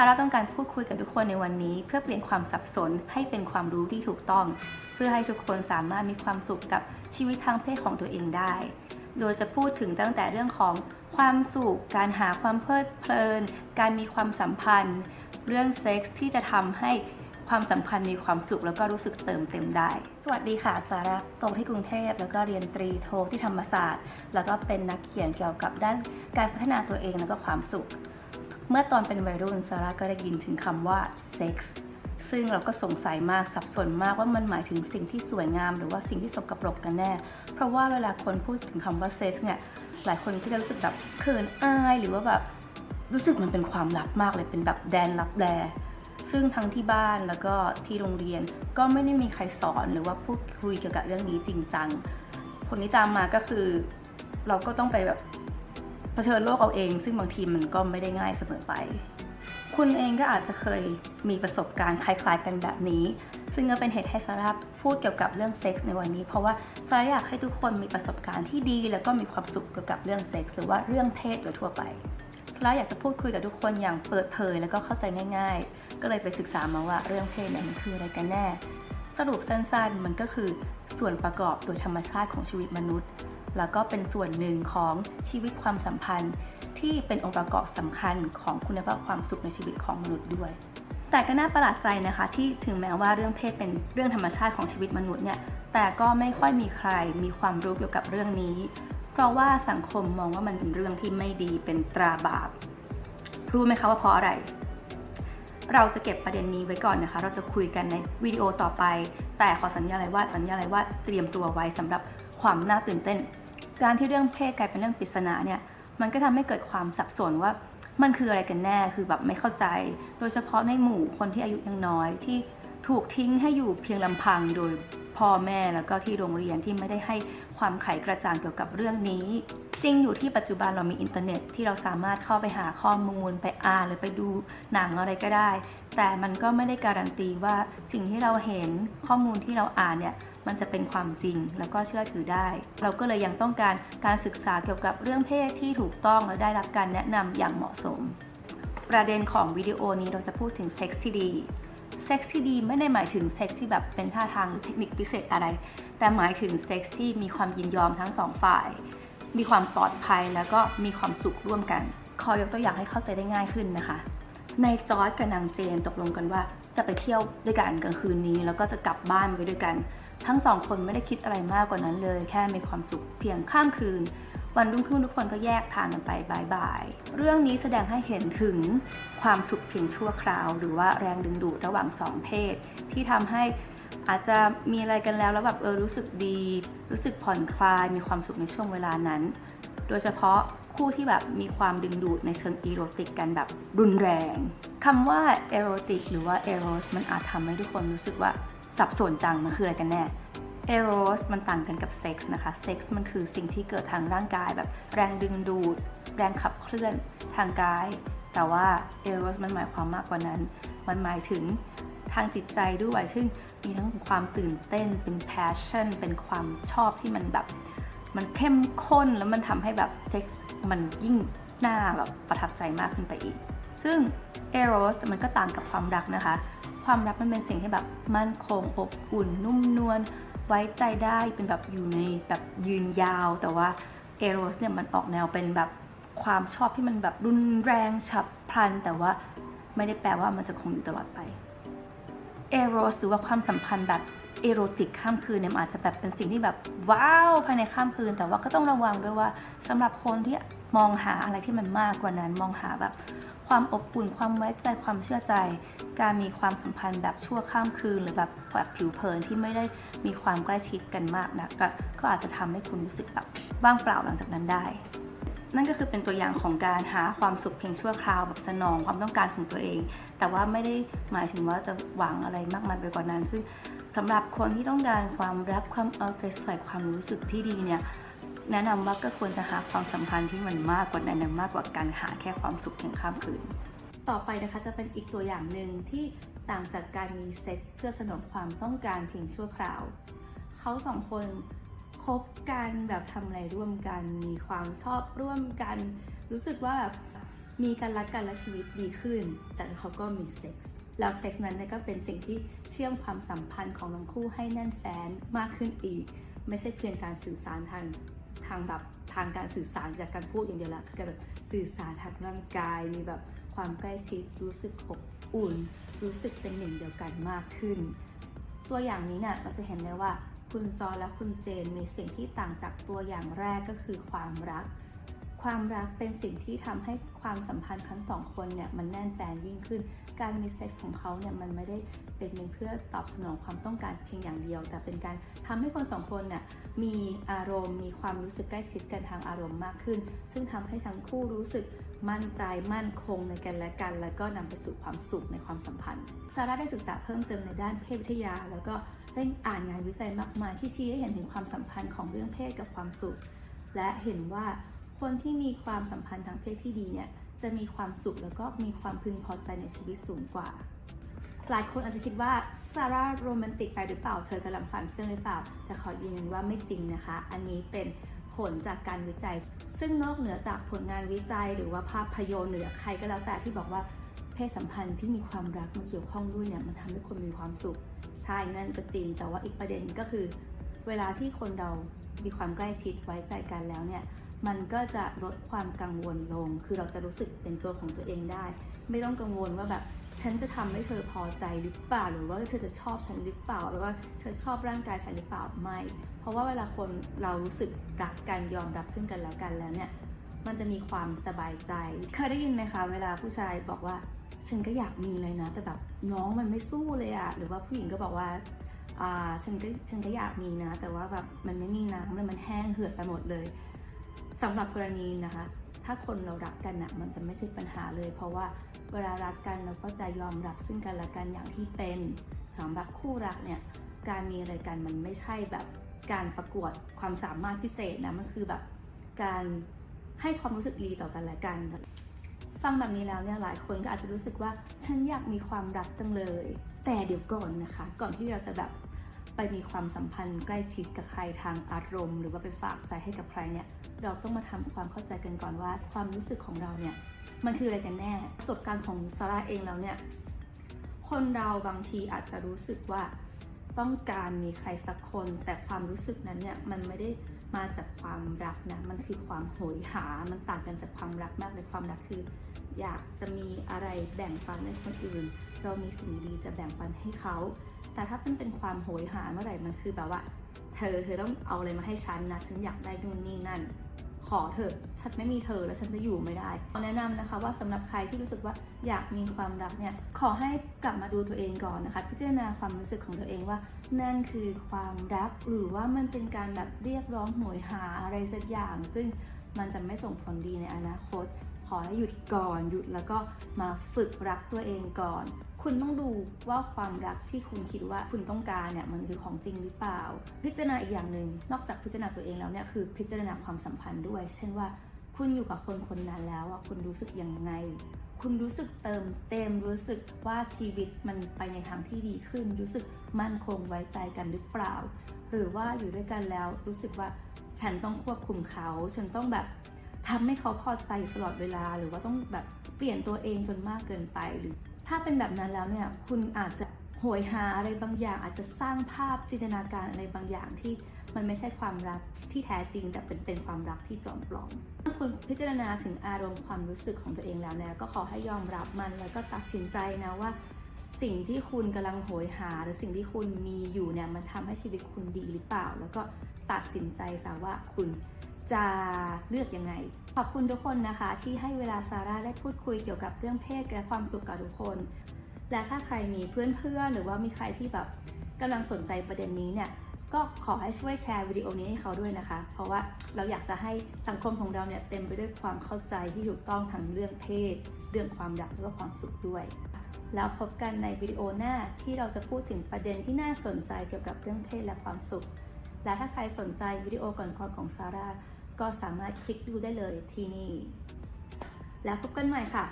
าร่าต้องการพูดคุยกับทุกคนในวันนี้ เพื่อเปลี่ยนความสับสนให้เป็นความรู้ที่ถูกต้อง เพื่อให้ทุกคนสามารถมีความสุขกับชีวิตทางเพศของตัวเองได้ โดยจะพูดถึงตั้งแต่เรื่องของความสุข การหาความเพลิดเพลิน การมีความสัมพันธ์ เรื่องเซ็กส์ที่จะทำให้ความสัมพันธ์มีความสุขแล้วก็รู้สึกเติมเต็มได้ สวัสดีค่ะสาระโตที่กรุงเทพ แล้วก็เรียนตรีโทที่ธรรมศาสตร์ แล้วก็เป็นนักเขียนเกี่ยวกับด้านการพัฒนาตัวเองแล้วก็ความสุข เมื่อตอนเป็นวัยรุ่นซาร่าก็ได้ยินถึงคำว่าเซ็กส์ซึ่งเราก็สงสัยมากสับสนมากว่ามันหมายถึงสิ่งที่สวยงาม หรือว่าสิ่งที่สกปรกกันแน่ เพราะว่าเวลาคนพูดถึงคำว่าเซ็กส์เนี่ยหลายคนก็จะรู้สึกแบบเขินอายหรือว่าแบบรู้สึกมันเป็นความลับมากเลยเป็นแบบแดนลับแลซึ่งทั้งที่บ้านแล้วก็ที่โรงเรียนก็ไม่ได้มีใครสอนหรือว่าพูดคุยเกี่ยวกับเรื่องนี้จริงจัง ผลที่ตามมาก็คือ เราก็ต้องไปแบบ ผชิญโลกเอาเอง ซึ่งบางทีมันก็ไม่ได้ง่ายเสมอไป คุณเองก็อาจจะเคยมีประสบการณ์คล้ายๆกันแบบนี้ ซึ่งก็เป็นเหตุให้ซาร่าพูดเกี่ยวกับเรื่องเซ็กส์ในวันนี้ เพราะว่าซาร่าอยากให้ทุกคนมีประสบการณ์ที่ดี แล้วก็มีความสุขเกี่ยวกับเรื่องเซ็กส์หรือว่าเรื่องเพศโดยทั่วไปซาร่าอยากจะพูดคุยกับทุกคนอย่างเปิดเผยแล้วก็เข้าใจง่าย ๆ ก็เลยไปศึกษามาว่าเรื่องเพศเนี่ยมันคืออะไรกันแน่ สรุปสั้นๆ มันก็คือส่วนประกอบโดยธรรมชาติของชีวิตมนุษย์ แล้วก็เป็นส่วนหนึ่งของชีวิตความสัมพันธ์ ที่เป็นองค์ประกอบสำคัญของคุณภาพความสุขในชีวิตของมนุษย์ด้วย แต่ก็น่าประหลาดใจนะคะ ที่ถึงแม้ว่าเรื่องเพศเป็นเรื่องธรรมชาติของชีวิตมนุษย์เนี่ยแต่ก็ไม่ค่อยมีใครมีความรู้เกี่ยวกับเรื่องนี้ เพราะว่าสังคมมองว่ามันเป็นเรื่องที่ไม่ดีเป็นตราบาป รู้ไหมคะว่าเพราะอะไร เราจะเก็บประเด็นนี้ไว้ก่อนนะคะ เราจะคุยกันในวิดีโอต่อไป แต่ขอสัญญาอะไรว่าสัญญาอะไรว่าเตรียมตัวไว้สำหรับ ความน่าตื่นเต้น การที่เรื่องเพศกลายเป็นเรื่องปริศนาเนี่ยมันก็ทำให้เกิดความสับสนว่ามันคืออะไรกันแน่คือแบบไม่เข้าใจ โดยเฉพาะในหมู่คนที่อายุยังน้อยที่ถูกทิ้งให้อยู่เพียงลำพังโดยพ่อแม่แล้วก็ที่โรงเรียนที่ไม่ได้ให้ความไขกระจ่างเกี่ยวกับเรื่องนี้ จริงอยู่ที่ปัจจุบันเรามีอินเทอร์เน็ตที่เราสามารถเข้าไปหาข้อมูลไปอ่านหรือไปดูหนังอะไรก็ได้ แต่มันก็ไม่ได้การันตีว่าสิ่งที่เราเห็นข้อมูลที่เราอ่านเนี่ย มันจะเป็นความจริงแล้วก็เชื่อถือได้ เราก็เลยยังต้องการการศึกษาเกี่ยวกับเรื่องเพศที่ถูกต้องและได้รับการแนะนำอย่างเหมาะสม ประเด็นของวิดีโอนี้เราจะพูดถึงเซ็กซ์ที่ดีเซ็กซ์ที่ดีไม่ได้หมายถึงเซ็กซ์ที่แบบเป็นท่าทางหรือเทคนิคพิเศษอะไร แต่หมายถึงเซ็กซ์ที่มีความยินยอมทั้งสองฝ่าย มีความปลอดภัยแล้วก็มีความสุขร่วมกัน ขอยกตัวอย่างให้เข้าใจได้ง่ายขึ้นนะคะ ในจอร์ดกับนางเจนตกลงกันว่า จะไปเที่ยวด้วยกันกลางคืนนี้ แล้วก็จะกลับบ้านไปด้วยกัน ทั้งสองคนไม่ได้คิดอะไรมากกว่านั้นเลย แค่มีความสุขเพียงข้ามคืน วันรุ่งขึ้นทุกคนก็แยกทางกันไปบายบาย เรื่องนี้แสดงให้เห็นถึงความสุขเพียงชั่วคราว หรือว่าแรงดึงดูดระหว่างสองเพศ ที่ทำให้อาจจะมีอะไรกันแล้วแล้วแบบเออรู้สึกดี รู้สึกผ่อนคลายมีความสุขในช่วงเวลานั้น โดยเฉพาะ คู่ที่แบบมีความดึงดูดในเชิงอีโรติกกันแบบรุนแรงคำว่าเอโรติกหรือว่าเอโรสมันอาจทำให้ทุกคนรู้สึกว่าสับสนจังมันคืออะไรกันแน่เอโรสมันต่างกันกับเซ็กส์นะคะเซ็กส์มันคือสิ่งที่เกิดทางร่างกายแบบแรงดึงดูด แรงขับเคลื่อนทางกาย แต่ว่าเอโรสมันหมายความมากกว่านั้น มันหมายถึงทางจิตใจด้วยซึ่งมีทั้งความตื่นเต้นเป็น passion เป็นความชอบที่มันแบบ มันเข้มข้นแล้วมันทำให้แบบเซ็กส์มันยิ่งน่าแบบประทับใจมากขึ้นไปอีก ซึ่งเอโรสมันก็ต่างกับความรักนะคะ ความรักมันเป็นสิ่งที่แบบมั่นคงอบอุ่น นุ่มนวลไว้ใจได้เป็นแบบอยู่ในแบบยืนยาว แต่ว่าเอโรสเนี่ยมันออกแนวเป็นแบบความชอบที่มันแบบรุนแรงฉับพลัน แต่ว่าไม่ได้แปลว่ามันจะคงอยู่ตลอดไปเอโรสหรือว่าความสัมพันธ์แบบ เอโรติกข้ามคืนเนี่ยอาจจะแบบเป็นสิ่งที่แบบว้าวภายในข้ามคืน แต่ว่าก็ต้องระวังด้วยว่าสำหรับคนที่มองหาอะไรที่มันมากกว่านั้น มองหาแบบความอบอุ่นความไว้ใจความเชื่อใจ การมีความสัมพันธ์แบบชั่วข้ามคืน หรือแบบแบบผิวเผินที่ไม่ได้มีความใกล้ชิดกันมากนะกก็อาจจะทำให้คุณรู้สึกแบบว่างเปล่าหลังจากนั้นได้ นั่นก็คือเป็นตัวอย่างของการหาความสุขเพียงชั่วคราวแบบสนองความต้องการของตัวเอง แต่ว่าไม่ได้หมายถึงว่าจะหวังอะไรมากมายไปกว่านั้นซึ่ง สำหรับคนที่ต้องการความรักความเอาใจใส่ความรู้สึกที่ดีเนี่ยแนะนำว่าก็ควรจะหาความสัมพันธ์ที่มันมากกว่านั้นมากกว่าการหาแค่ความสุขเพียงข้ามคืน ต่อไปนะคะจะเป็นอีกตัวอย่างหนึ่งที่ต่างจากการมีเซ็กส์เพื่อสนองความต้องการเพียงชั่วคราว เขาสองคนคบกันแบบทำอะไรร่วมกัน มีความชอบร่วมกัน รู้สึกว่าแบบมีการรักกันและชีวิตดีขึ้น จากนั้นเขาก็มีเซ็กส์ แล้วเซ็กส์นั้นก็เป็นสิ่งที่เชื่อมความสัมพันธ์ของทั้งคู่ให้แน่นแฟ้นมากขึ้นอีก ไม่ใช่เพียงการสื่อสารทางทางแบบทางการสื่อสารจากการพูดอย่างเดียวละคือการแบบสื่อสารทางร่างกาย มีแบบความใกล้ชิดรู้สึกอบอุ่น รู้สึกเป็นหนึ่งเดียวกันมากขึ้น ตัวอย่างนี้เนี่ยเราจะเห็นได้ว่าคุณจอและคุณเจนมีสิ่งที่ต่างจากตัวอย่างแรกก็คือความรัก ความรักเป็นสิ่งที่ทำให้ความสัมพันธ์ทั้งสองคนเนี่ยมันแน่นแฟนยิ่งขึ้น การมีเซ็กส์ของเขาเนี่ยมันไม่ได้เป็นเพื่อตอบสนองความต้องการเพียงอย่างเดียว แต่เป็นการทำให้คนสองคนเนี่ยมีอารมณ์ มีความรู้สึกใกล้ชิดกันทางอารมณ์มากขึ้น ซึ่งทำให้ทั้งคู่รู้สึกมั่นใจมั่นคงในกันและกัน แล้วก็นำไปสู่ความสุขในความสัมพันธ์ซาร่าได้ศึกษาเพิ่มเติมในด้านเพศวิทยา แล้วก็ได้อ่านงานวิจัยมากมายที่ชี้ให้เห็นถึงความสัมพันธ์ของเรื่องเพศกับความสุข และเห็นว่า คนที่มีความสัมพันธ์ทางเพศที่ดีเนี่ยจะมีความสุขแล้วก็มีความพึงพอใจในชีวิตสูงกว่า หลายคนอาจจะคิดว่าซาร่าโรแมนติกไปหรือเปล่า เธอกำลังฝันเฟื่องหรือเปล่า แต่ขอยืนยันว่าไม่จริงนะคะ อันนี้เป็นผลจากการวิจัย ซึ่งนอกเหนือจากผลงานวิจัย หรือว่าภาพยนตร์หรือใครก็แล้วแต่ที่บอกว่าเพศสัมพันธ์ที่มีความรักมาเกี่ยวข้องด้วยเนี่ยมันทำให้คนมีความสุข ใช่นั่นก็จริง แต่ว่าอีกประเด็นก็คือ เวลาที่คนเรามีความใกล้ชิดไว้ใจกันแล้วเนี่ย มันก็จะลดความกังวลลง คือเราจะรู้สึกเป็นตัวของตัวเองได้ ไม่ต้องกังวลว่าแบบฉันจะทำให้เธอพอใจหรือเปล่า หรือว่าเธอจะชอบฉันหรือเปล่า หรือว่าเธอชอบร่างกายฉันหรือเปล่า ไม่ เพราะว่าเวลาคนเรารู้สึกรักกันยอมรับซึ่งกันและกันแล้วเนี่ย มันจะมีความสบายใจ เคยได้ยินไหมคะ เวลาผู้ชายบอกว่า ฉันก็อยากมีเลยนะ แต่แบบน้องมันไม่สู้เลยอะหรือว่าผู้หญิงก็บอกว่าอ่าฉันก็ฉันก็อยากมีนะ แต่ว่าแบบมันไม่มีน้ำเลยมันแห้งเหือดไปหมดเลย สำหรับกรณีนะคะ ถ้าคนเรารักกันนะมันจะไม่ใช่ปัญหาเลย เพราะว่าเวลารักกันเราก็จะยอมรับซึ่งกันและกันอย่างที่เป็นสำหรับคู่รักเนี่ยการมีอะไรกันมันไม่ใช่แบบการประกวดความสามารถพิเศษนะมันคือแบบการให้ความรู้สึกดีต่อกันและกัน ฟังแบบนี้แล้วเนี่ยหลายคนก็อาจจะรู้สึกว่าฉันอยากมีความรักจังเลย แต่เดี๋ยวก่อนนะคะ ก่อนที่เราจะแบบ ไปมีความสัมพันธ์ใกล้ชิดกับใครทางอารมณ์ หรือว่าไปฝากใจให้กับใครเนี่ยเราต้องมาทำความเข้าใจกันก่อนว่า ความรู้สึกของเราเนี่ยมันคืออะไรกันแน่ประสบการณ์ของซาร่าเองแล้วเนี่ยคนเราบางทีอาจจะรู้สึกว่าต้องการมีใครสักคน แต่ความรู้สึกนั้นเนี่ยมันไม่ได้ มาจากความรักนะมันคือความโหยหา มันต่างกันจากความรักมากเลยความรักคือ อยากจะมีอะไรแบ่งปันให้คนอื่น เรามีสิ่งดีจะแบ่งปันให้เขา แต่ถ้าเป็นเป็นความโหยหาเมื่อไหร่มันคือแบบว่า เธอเธอต้องเอาอะไรมาให้ฉันนะฉันอยากได้นู่นนี่นั่น ขอเถอะ ฉันไม่มีเธอแล้วฉันจะอยู่ไม่ได้แนะนำนะคะว่าสำหรับใครที่รู้สึกว่าอยากมีความรักเนี่ย ขอให้กลับมาดูตัวเองก่อนนะคะ พิจารณาความรู้สึกของตัวเองว่า นั่นคือความรัก หรือว่ามันเป็นการแบบเรียกร้องโหยหาอะไรสักอย่าง ซึ่งมันจะไม่ส่งผลดีในอนาคต ขอให้หยุดก่อนหยุดแล้วก็มาฝึกรักตัวเองก่อน คุณต้องดูว่าความรักที่คุณคิดว่าคุณต้องการเนี่ยมันคือของจริงหรือเปล่า พิจารณาอีกอย่างหนึ่งนอกจากพิจารณาตัวเองแล้วเนี่ยคือพิจารณาความสัมพันธ์ด้วย เช่นว่าคุณอยู่กับคนคนนั้นแล้วอะคุณรู้สึกยังไง คุณรู้สึกเติมเต็มรู้สึกว่าชีวิตมันไปในทางที่ดีขึ้น รู้สึกมั่นคงไว้ใจกันหรือเปล่า หรือว่าอยู่ด้วยกันแล้วรู้สึกว่าฉันต้องควบคุมเขา ฉันต้องแบบ ทำให้เขาพอใจตลอดเวลา หรือว่าต้องแบบเปลี่ยนตัวเองจนมากเกินไปหรือ ถ้าเป็นแบบนั้นแล้วเนี่ยคุณอาจจะโหยหาอะไรบางอย่าง อาจจะสร้างภาพจินตนาการอะไรบางอย่างที่มันไม่ใช่ความรักที่แท้จริง แต่เป็นเป็นความรักที่จอมปลอมเมื่อคุณพิจารณาถึงอารมณ์ความรู้สึกของตัวเองแล้วเนี่ยก็ขอให้ยอมรับมันแล้วก็ตัดสินใจนะว่า สิ่งที่คุณกำลังโหยหา หรือสิ่งที่คุณมีอยู่เนี่ยมันทำให้ชีวิตคุณดีหรือเปล่า แล้วก็ตัดสินใจซะว่าคุณ จะเลือกยังไง ขอบคุณทุกคนนะคะ ที่ให้เวลาซาร่าได้พูดคุยเกี่ยวกับเรื่องเพศและความสุขกับทุกคน และถ้าใครมีเพื่อนๆ หรือว่ามีใครที่แบบกำลังสนใจประเด็นนี้เนี่ยก็ขอให้ช่วยแชร์วิดีโอนี้ให้เขาด้วยนะคะ เพราะว่าเราอยากจะให้สังคมของเราเนี่ยเต็มไปด้วยความเข้าใจที่ถูกต้องทั้งเรื่องเพศ เรื่องความรักและความสุขด้วย แล้วพบกันในวิดีโอหน้าที่เราจะพูดถึงประเด็นที่น่าสนใจเกี่ยวกับเรื่องเพศและความสุข และถ้าใครสนใจวิดีโอก่อนๆของซาร่า ก็สามารถคลิกดูได้เลยที่นี่ แล้วพบกันใหม่ค่ะ